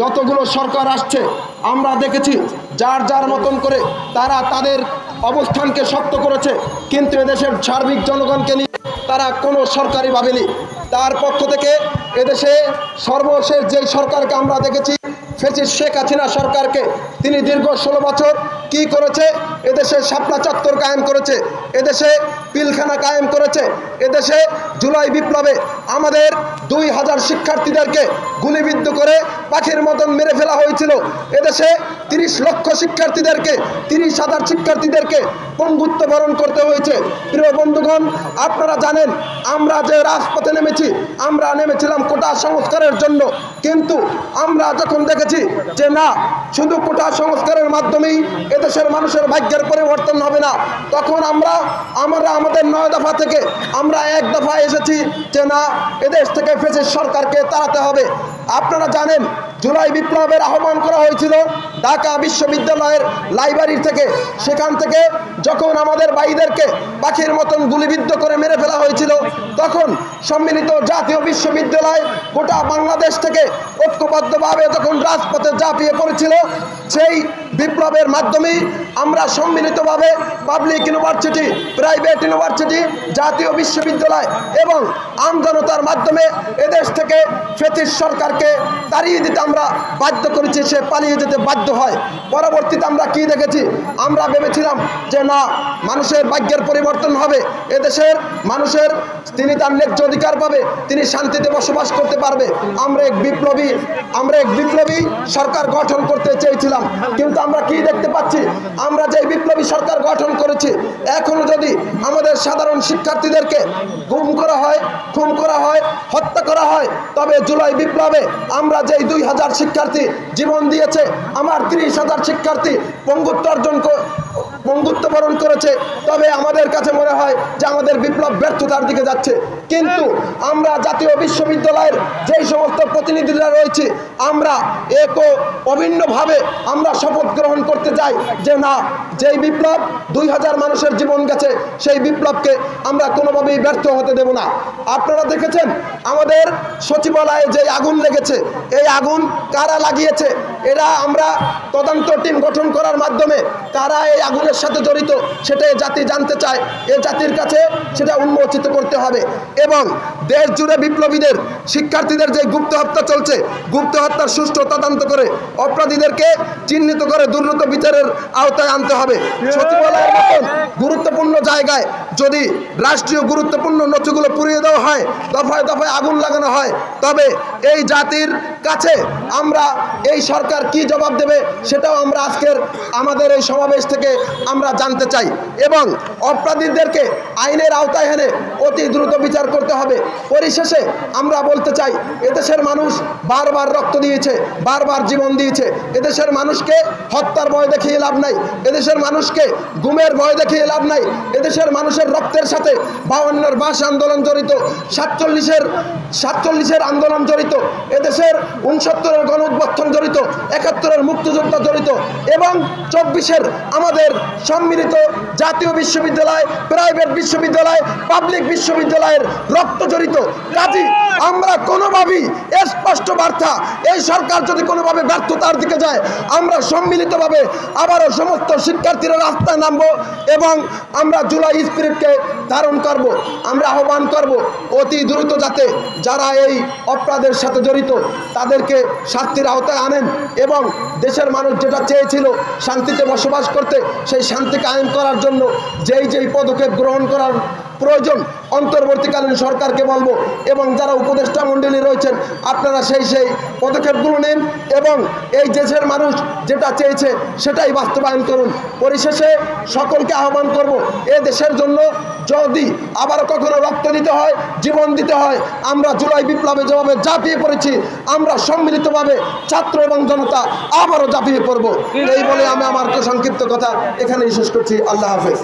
যতগুলো সরকার আসছে, আমরা দেখেছি যার যার মতন করে তারা তাদের অবস্থানকে শক্ত করেছে, কিন্তু এদেশের সার্বিক জনগণকে নিয়ে তারা কোনো সরকারি ভাবেনি। তার পক্ষ থেকে এদেশে সর্বশেষ যেই সরকারকে আমরা দেখেছি, ফেসিস শেখ হাসিনা সরকারকে, তিনি দীর্ঘ ষোলো বছর কি করেছে? এদেশে শাপলা চত্বর কায়েম করেছে, এদেশে পিলখানা কায়েম করেছে, এদেশে জুলাই বিপ্লবে আমাদের দুই হাজার শিক্ষার্থীদেরকে গুলিবিদ্ধ করে পাখির মতন মেরে ফেলা হয়েছিল। এদেশে তিরিশ লক্ষ শিক্ষার্থীদেরকে, তিরিশ হাজার শিক্ষার্থীদেরকে পঙ্গুত্ব বরণ করতে হয়েছে। প্রিয় বন্ধুগণ, আপনারা জানেন, আমরা যে রাজপথে নেমেছি, আমরা নেমেছিলাম কোটা সংস্কারের জন্য। কিন্তু আমরা যখন দেখেছি যে না, শুধু কোটা সংস্কারের মাধ্যমেই এদেশের মানুষের ভাগ্যের পরিবর্তন হবে না। তখন আমরা আমরা আমাদের নয় দফা থেকে আমরা এক দফা এসেছি যে না, এদেশ থেকে ফেসে সরকারকে তাড়াতে হবে। আপনারা জানেন, জুলাই বিপ্লবের আহ্বান করা হয়েছিল ঢাকা বিশ্ববিদ্যালয়ের লাইব্রেরি থেকে। সেখান থেকে যখন আমাদের ভাইদেরকে পাখির মতন গুলিবিদ্ধ করে মেরে ফেলা হয়েছিল, তখন সম্মিলিত জাতীয় বিশ্ববিদ্যালয় গোটা বাংলাদেশ থেকে ঐক্যবদ্ধভাবে তখন রাজপথে ঝাঁপিয়ে পড়েছিল সেই বিপ্লবের মাধ্যমেই আমরা সম্মিলিতভাবে পাবলিক ইউনিভার্সিটি প্রাইভেট ইউনিভার্সিটি জাতীয় বিশ্ববিদ্যালয় এবং আমজনতার মাধ্যমে এদেশ থেকে ফেতিস সরকারকে তাড়িয়ে দিতে আমরা বাধ্য করেছি, সে পালিয়ে যেতে বাধ্য হয়। পরবর্তীতে আমরা কি দেখেছি? আমরা ভেবেছিলাম যে না, মানুষের ভাগ্যের পরিবর্তন হবে, এদেশের মানুষের তিনি তার ন্যায্য অধিকার পাবে, তিনি শান্তিতে বসবাস করতে পারবে। আমরা এক বিপ্লবী, আমরা এক বিপ্লবী সরকার গঠন করতে চেয়েছিলাম। কিন্তু আমরা কি দেখতে পাচ্ছি? আমরা যে বিপ্লবী সরকার গঠন করেছি, এখনও যদি আমাদের সাধারণ শিক্ষার্থীদেরকে গুম করা হয়, খুন করা হয়, হত্যা করা হয়, তবে জুলাই বিপ্লবে আমরা যেই দুই হাজার শিক্ষার্থী জীবন দিয়েছে, আমার তিরিশ হাজার শিক্ষার্থী পঙ্গুত্ব অর্জন পঙ্গুত্ব বরণ করেছে, তবে আমাদের কাছে মনে হয় যে আমাদের বিপ্লব ব্যর্থতার দিকে যাচ্ছে। কিন্তু আমরা জাতীয় বিশ্ববিদ্যালয়ের যেই সমস্ত প্রতিনিধিরা রয়েছে, আমরা এক অভিন্নভাবে আমরা শপথ গ্রহণ করতে চাই যে না, যেই বিপ্লব দুই হাজার মানুষের জীবন গেছে, সেই বিপ্লবকে আমরা কোনোভাবেই ব্যর্থ হতে দেব না। আপনারা দেখেছেন আমাদের সচিবালয়ে যে আগুন লেগেছে, এই আগুন কারা লাগিয়েছে? এরা আমরা তদন্ত টিম গঠন করার মাধ্যমে কারা এই আগুনের সাথে জড়িত, সেটাই জাতি জানতে চায়। এ জাতির কাছে সেটা উন্মোচিত করতে হবে। এবং দেশ জুড়ে বিপ্লবীদের, শিক্ষার্থীদের যে গুপ্ত হত্যা চলছে। গুপ্ত হত্যার সুষ্ঠু তদন্ত করে অপরাধীদেরকে চিহ্নিত করে দুর্নীত বিচারের আওতায় আনতে হবে। সচিবালয়ের মতন গুরুত্বপূর্ণ জায়গায় যদি রাষ্ট্রীয় গুরুত্বপূর্ণ নথিগুলো পুড়িয়ে দেওয়া হয়, দফায় দফায় আগুন লাগানো হয়, তবে এই জাতির কাছে আমরা এই সরকার কি জবাব দেবে সেটাও আমরা আজকের আমাদের এই সমাবেশ থেকে আমরা জানতে চাই। এবং অপরাধীদেরকে আইনের আওতায় এনে অতি দ্রুত বিচার করতে হবে। পরিশেষে আমরা বলতে চাই, এদেশের মানুষ বারবার রক্ত দিয়েছে, বারবার জীবন দিয়েছে। এদেশের মানুষকে হত্যার ভয় দেখিয়ে লাভ নাই। এদেশের মানুষকে গুমের ভয় দেখিয়ে লাভ নাই। এদেশের মানুষের রক্তের সাথে বাউন্নর বাস আন্দোলন জড়িত, সাতচল্লিশের সাতচল্লিশের আন্দোলন জড়িত, এদেশের উনসত্তরের গণ উদ্বোধন জড়িত, একাত্তরের মুক্তিযোদ্ধা জড়িত এবং চব্বিশের আমাদের সম্মিলিত জাতীয় বিশ্ববিদ্যালয়, প্রাইভেট বিশ্ববিদ্যালয়, পাবলিক বিশ্ববিদ্যালয়ের রক্ত জড়িত। কাজী আমরা কোনোভাবেই স্পষ্ট বার্তা, এই সরকার যদি কোনোভাবে ব্যর্থতার দিকে যায়, আমরা সম্মিলিতভাবে আবারও সমস্ত শিক্ষার্থীরা রাস্তায় নামবো এবং আমরা জুলাই স্পিরিটকে ধারণ করব, আমরা আহ্বান করব অতি দ্রুত যাতে যারা এই অপরাধের সাথে জড়িত, তাদেরকে শাস্তির আওতায় আনেন এবং দেশের মানুষ যেটা চেয়েছিল শান্তিতে বসবাস করতে, সেই শান্তিকে আইন করার জন্য যেই যেই পদক্ষেপ গ্রহণ করার প্রয়োজন। অন্তর্বর্তীকালীন সরকারকে বলব এবং যারা উপদেষ্টা মণ্ডলী রয়েছেন, আপনারা সেই সেই পদক্ষেপগুলো নিন এবং এই দেশের মানুষ যেটা চেয়েছে সেটাই বাস্তবায়ন করুন। পরিশেষে সকলকে আহ্বান করব, এ দেশের জন্য যদি আবার কখনো রক্ত দিতে হয়, জীবন দিতে হয়, আমরা জুলাই বিপ্লবে যেভাবে ঝাঁপিয়ে পড়েছি, আমরা সম্মিলিতভাবে ছাত্র এবং জনতা আবারও ঝাঁপিয়ে পড়ব। এই বলে আমি আমার সংক্ষিপ্ত কথা এখানেই শেষ করছি। আল্লাহ হাফেজ।